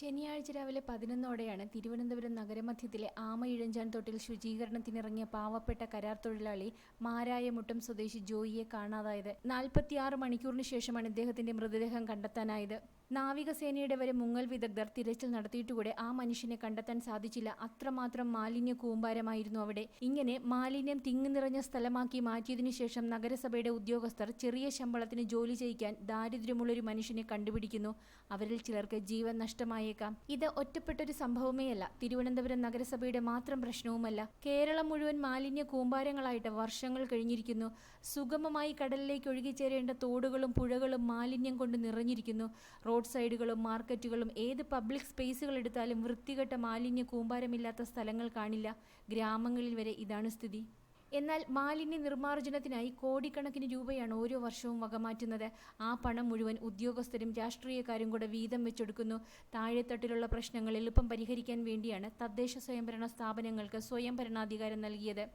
ശനിയാഴ്ച രാവിലെ പതിനൊന്നോടെയാണ് തിരുവനന്തപുരം നഗരമധ്യത്തിലെ ആമയിഴഞ്ചാൻ തൊട്ടിൽ ശുചീകരണത്തിനിറങ്ങിയ പാവപ്പെട്ട കരാർ തൊഴിലാളി മാരായമുട്ടം സ്വദേശി ജോയിയെ കാണാതായത്. നാൽപ്പത്തിയാറ് മണിക്കൂറിന് ശേഷമാണ് ഇദ്ദേഹത്തിന്റെ മൃതദേഹം കണ്ടെത്താനായത്. നാവികസേനയുടെ വരെ മുങ്ങൽ വിദഗ്ധർ തിരച്ചിൽ നടത്തിയിട്ടുകൂടെ ആ മനുഷ്യനെ കണ്ടെത്താൻ സാധിച്ചില്ല. അത്രമാത്രം മാലിന്യ കൂമ്പാരമായിരുന്നു അവിടെ. ഇങ്ങനെ മാലിന്യം തിങ്ങി നിറഞ്ഞ സ്ഥലമാക്കി മാറ്റിയതിനു ശേഷം നഗരസഭയുടെ ഉദ്യോഗസ്ഥർ ചെറിയ ശമ്പളത്തിന് ജോലി ചെയ്യിക്കാൻ ദാരിദ്ര്യമുള്ളൊരു മനുഷ്യനെ കണ്ടുപിടിക്കുന്നു. അവരിൽ ചിലർക്ക് ജീവൻ നഷ്ടമായേക്കാം. ഇത് ഒറ്റപ്പെട്ടൊരു സംഭവമേയല്ല. തിരുവനന്തപുരം നഗരസഭയുടെ മാത്രം പ്രശ്നവുമല്ല. കേരളം മുഴുവൻ മാലിന്യ കൂമ്പാരങ്ങളായിട്ട് വർഷങ്ങൾ കഴിഞ്ഞിരിക്കുന്നു. സുഗമമായി കടലിലേക്ക് ഒഴുകിച്ചേരേണ്ട തോടുകളും പുഴകളും മാലിന്യം കൊണ്ട് നിറഞ്ഞിരിക്കുന്നു. റോഡ് സൈഡുകളും മാർക്കറ്റുകളും ഏത് പബ്ലിക് സ്പേസുകൾ എടുത്താലും വൃത്തികെട്ട മാലിന്യ കൂമ്പാരമില്ലാത്ത സ്ഥലങ്ങൾ കാണില്ല. ഗ്രാമങ്ങളിൽ വരെ ഇതാണ് സ്ഥിതി. എന്നാൽ മാലിന്യ നിർമ്മാർജനത്തിനായി കോടിക്കണക്കിന് രൂപയാണ് ഓരോ വർഷവും വകമാറ്റുന്നത്. ആ പണം മുഴുവൻ ഉദ്യോഗസ്ഥരും രാഷ്ട്രീയക്കാരും കൂടെ വീതം വെച്ചെടുക്കുന്നു. താഴെത്തട്ടിലുള്ള പ്രശ്നങ്ങൾ എളുപ്പം പരിഹരിക്കാൻ വേണ്ടിയാണ് തദ്ദേശ സ്വയംഭരണ സ്ഥാപനങ്ങൾക്ക് സ്വയം ഭരണാധികാരം നൽകിയത്.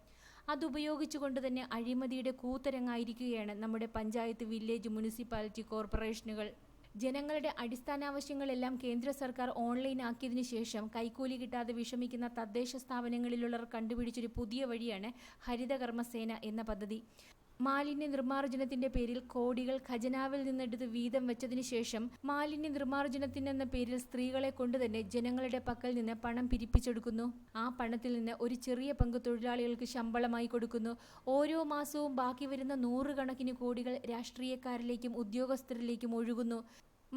അതുപയോഗിച്ചുകൊണ്ട് തന്നെ അഴിമതിയുടെ കൂത്തരങ്ങായിരിക്കുകയാണ് നമ്മുടെ പഞ്ചായത്ത് വില്ലേജ് മുനിസിപ്പാലിറ്റി കോർപ്പറേഷനുകൾ. ജനങ്ങളുടെ അടിസ്ഥാനാവശ്യങ്ങളെല്ലാം കേന്ദ്ര സർക്കാർ ഓൺലൈൻ ആക്കിയതിനു ശേഷം കൈക്കൂലി കിട്ടാതെ വിഷമിക്കുന്ന തദ്ദേശ സ്ഥാപനങ്ങളിലുള്ളവർ കണ്ടുപിടിച്ചൊരു പുതിയ വഴിയാണ് ഹരിതകർമ്മസേന എന്ന പദ്ധതി. മാലിന്യ നിർമ്മാർജനത്തിന്റെ പേരിൽ കോടികൾ ഖജനാവിൽ നിന്നെടുത്ത് വീതം വെച്ചതിനു ശേഷം മാലിന്യ നിർമ്മാർജനത്തിനെന്ന പേരിൽ സ്ത്രീകളെ കൊണ്ടുതന്നെ ജനങ്ങളുടെ പക്കൽ നിന്ന് പണം പിരിപ്പിച്ചെടുക്കുന്നു. ആ പണത്തിൽ നിന്ന് ഒരു ചെറിയ പങ്ക് തൊഴിലാളികൾക്ക് ശമ്പളമായി കൊടുക്കുന്നു. ഓരോ മാസവും ബാക്കി വരുന്ന നൂറുകണക്കിന് കോടികൾ രാഷ്ട്രീയക്കാരിലേക്കും ഉദ്യോഗസ്ഥരിലേക്കും ഒഴുകുന്നു.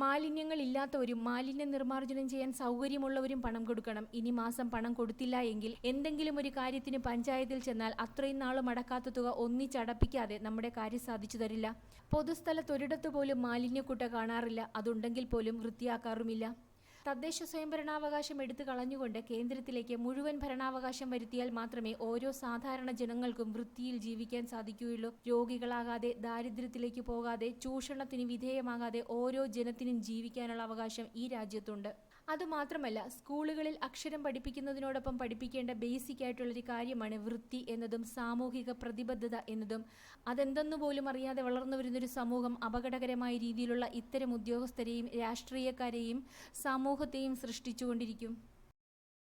മാലിന്യങ്ങൾ ഇല്ലാത്തവരും മാലിന്യ നിർമ്മാർജനം ചെയ്യാൻ സൗകര്യമുള്ളവരും പണം കൊടുക്കണം. ഇനി മാസം പണം കൊടുത്തില്ല എങ്കിൽ എന്തെങ്കിലും ഒരു കാര്യത്തിന് പഞ്ചായത്തിൽ ചെന്നാൽ അത്രയും നാളും അടക്കാത്ത തുക ഒന്നിച്ചടപ്പിക്കാതെ നമ്മുടെ കാര്യം സാധിച്ചു തരില്ല. പൊതുസ്ഥലത്ത് ഒരിടത്ത് പോലും മാലിന്യക്കുട്ട കാണാറില്ല. അതുണ്ടെങ്കിൽ പോലും വൃത്തിയാക്കാറുമില്ല. തദ്ദേശ സ്വയംഭരണാവകാശം എടുത്തു കളഞ്ഞുകൊണ്ട് കേന്ദ്രത്തിലേക്ക് മുഴുവൻ ഭരണാവകാശം വരുത്തിയാൽ മാത്രമേ ഓരോ സാധാരണ ജനങ്ങൾക്കും വൃത്തിയിൽ ജീവിക്കാൻ സാധിക്കുകയുള്ളൂ. രോഗികളാകാതെ ദാരിദ്ര്യത്തിലേക്ക് പോകാതെ ചൂഷണത്തിന് വിധേയമാകാതെ ഓരോ ജനത്തിനും ജീവിക്കാനുള്ള അവകാശം ഈ രാജ്യത്തുണ്ട്. അതുമാത്രമല്ല സ്കൂളുകളിൽ അക്ഷരം പഠിപ്പിക്കുന്നതിനോടൊപ്പം പഠിപ്പിക്കേണ്ട ബേസിക് ആയിട്ടുള്ളൊരു കാര്യമാണ് വൃത്തി എന്നതും സാമൂഹിക പ്രതിബദ്ധത എന്നതും. അതെന്തെന്നു പോലും അറിയാതെ വളർന്നു വരുന്നൊരു സമൂഹം അപകടകരമായ രീതിയിലുള്ള ഇത്തരം ഉദ്യോഗസ്ഥരെയും രാഷ്ട്രീയക്കാരെയും സമൂഹത്തെയും സൃഷ്ടിച്ചുകൊണ്ടിരിക്കും.